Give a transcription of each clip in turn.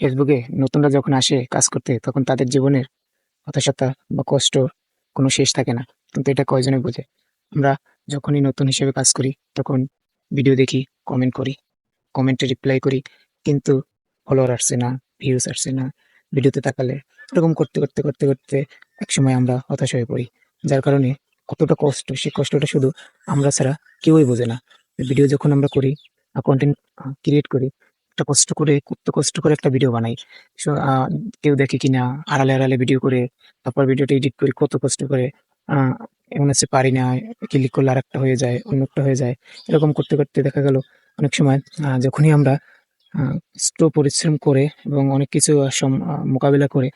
ফেসবুকে নতুনরা যখন আসে কাজ করতে, তখন তাদের জীবনের হতাশাতা বা কষ্ট কোনো শেষ থাকে না। কিন্তু এটা কয়জনে বোঝে? আমরা যখনই নতুন হিসেবে কাজ করি, তখন ভিডিও দেখি কমেন্ট করি কমেন্টে রিপ্লাই করি, কিন্তু ফলোয়ার আসছে না ভিউজ আসছে না, ভিডিওতে তাকালে এরকম করতে করতে করতে করতে একসময় আমরা হতাশ হয়ে পড়ি। যার কারণে কতটা কষ্ট, সেই কষ্টটা শুধু আমরা ছাড়া কেউই বোঝে না। ভিডিও যখন আমরা করি কন্টেন্ট ক্রিয়েট করি একটা কষ্ট করে, কত কষ্ট করে একটা ভিডিও বানাই। কেউ দেখে কিনা, আড়ালে আড়ালে ভিডিও করে, তারপর ভিডিওটা এডিট করি, কত কষ্ট করে এমন আছে পারি না ক্লিক করলে আরেকটা হয়ে যায়, অন্য একটা হয়ে যায়। এরকম করতে করতে দেখা গেল, অনেক সময় যখনই আমরা কষ্ট পরিশ্রম করে এবং অনেক কিছু মোকাবিলা করে,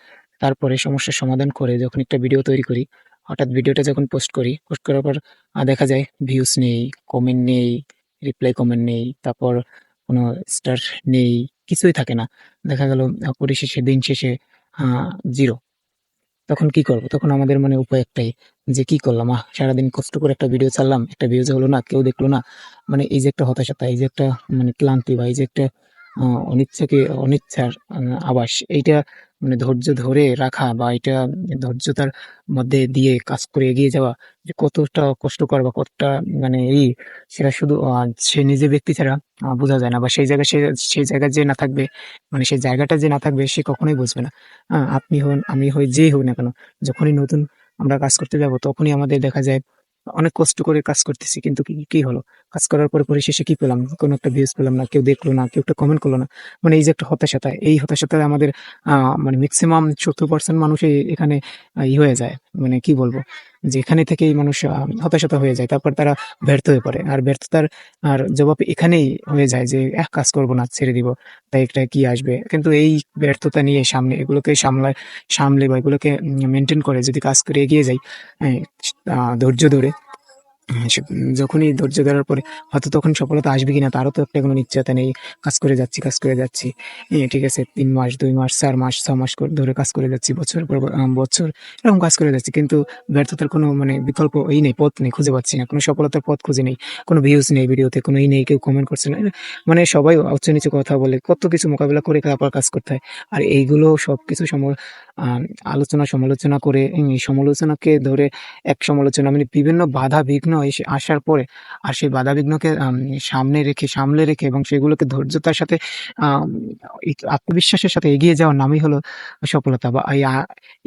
তারপরে সমস্যার সমাধান করে, যখন একটা ভিডিও তৈরি করি, হঠাৎ ভিডিওটা যখন পোস্ট করি পোস্ট করার পর দেখা যায় ভিউজ নেই কমেন্ট নেই রিপ্লাই কমেন্ট নেই, তারপর কোনো স্টার নেই, কিছুই থাকে না। দেখা গেল পরিশেষে, দিন শেষে জিরো তখন কি করব? তখন আমাদের মানে উপায় একটাই, যে কি করলাম? আহ, সারাদিন কষ্ট করে একটা ভিডিও ছাড়লাম, একটা ভিউজ হলো না, কেউ দেখল না। মানে এই যে একটা হতাশাতা, এই যে একটা মানে ক্লান্তি বা এই যে একটা অনিচ্ছাকে, অনিচ্ছার আবাস আভাস এইটা মানে ধৈর্য ধরে রাখা বা এটা ধৈর্যতার মধ্যে দিয়ে কাজ করে এগিয়ে যাওয়া যে কতটা কষ্টকর বা কতটা মানে এই সেটা শুধু সে নিজে ব্যক্তি ছাড়া বোঝা যায় না বা সেই জায়গায় সে, সেই জায়গায় যে না থাকবে মানে সেই জায়গাটা যে না থাকবে সে কখনোই বুঝবে না। আপনি হন, আমি হই যেই হোক না কেন, যখনই নতুন আমরা কাজ করতে যাব, তখনই আমাদের দেখা যায় অনেক কষ্ট করে কাজ করতেছি, কিন্তু কি কি হলো? কাজ করার পরে পরিশেষে কি পেলাম? কোনো একটা ভিউজ পেলাম না, কেউ দেখল না, কেউ একটা কমেন্ট করল না। মানে এই যে একটা হতাশাতা এই হতাশাতায় আমাদের মানে ম্যাক্সিমাম সত্তর পার্সেন্ট মানুষই এখানে ই হয়ে যায়। মানে কি বলব? যেখানে থেকেই মানুষ হতাশাতা হয়ে যায় তারপর তারা ব্যর্থ হয়ে পড়ে। আর ব্যর্থতার আর জবাব এখানেই হয়ে যায় যে এক কাজ করব না ছেড়ে দিব। তাই একটা কি আসবে? কিন্তু এই ব্যর্থতা নিয়ে সামনে এগুলোকে সামলায় সামলে বা এগুলোকে মেনটেন করে যদি কাজ করে এগিয়ে যাই হ্যাঁ, ধৈর্য ধরে যখনই ধৈর্য ধরার পরে হয়তো তখন সফলতা আসবে কিনা তারও তো একটা কোনো নিশ্চয়তা নেই। কাজ করে যাচ্ছি কাজ করে যাচ্ছি। ঠিক আছে তিন মাস দুই মাস চার মাস ছ মাস ধরে কাজ করে যাচ্ছি বছর পর বছর এরকম কাজ করে যাচ্ছি। কিন্তু ব্যর্থতার কোনো মানে বিকল্প এই নেই পথ নেই খুঁজে পাচ্ছি না। কোনো সফলতার পথ খুঁজে নেই কোনো ভিউজ নেই ভিডিওতে কোনো ই নেই কেউ কমেন্ট করছে না। মানে সবাই উচ্চ নিচু কথা বলে কত কিছু মোকাবিলা করে তারপর কাজ করতে হয়। আর এইগুলো সবকিছু সম আহ, আলোচনা, সমালোচনা করে সমালোচনাকে ধরে এক সমালোচনা মানে বিভিন্ন বাধা বিঘ্ন এসে আসার পরে, আর সেই বাধা বিঘ্নকে সামনে রেখে, সামলে রেখে এবং সেগুলোকে ধৈর্যতার সাথে আত্মবিশ্বাসের সাথে এগিয়ে যাওয়ার নামই হলো সফলতা বা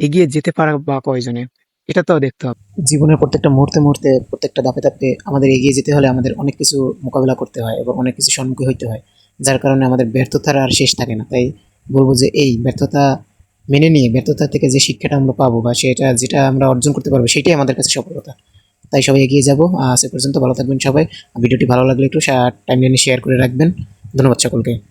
এগিয়ে যেতে পারা বা কয়জনে। এটা তো দেখতে হবে। জীবনের প্রত্যেকটা মুহূর্তে মুহূর্তে, প্রত্যেকটা ধাপে ধাপে আমাদের এগিয়ে যেতে হলে আমাদের অনেক কিছু মোকাবিলা করতে হয় এবং অনেক কিছু সম্মুখীন হইতে হয়, যার কারণে আমাদের ব্যর্থতার আর শেষ থাকে না। তাই বলব যে এই ব্যর্থতা মেনে নিয়ে ব্যর্থতা থেকে যে শিক্ষাটা আমরা পাবো বা সেটা যেটা আমরা অর্জন করতে পারব, সেটাই আমাদের কাছে সফলতা। তাই সবাই এগিয়ে যাব। এ পর্যন্ত ভালো থাকবেন সবাই। ভিডিওটি ভালো লাগলে একটু টাইম শেয়ার করে রাখবেন। ধন্যবাদ সকলকে।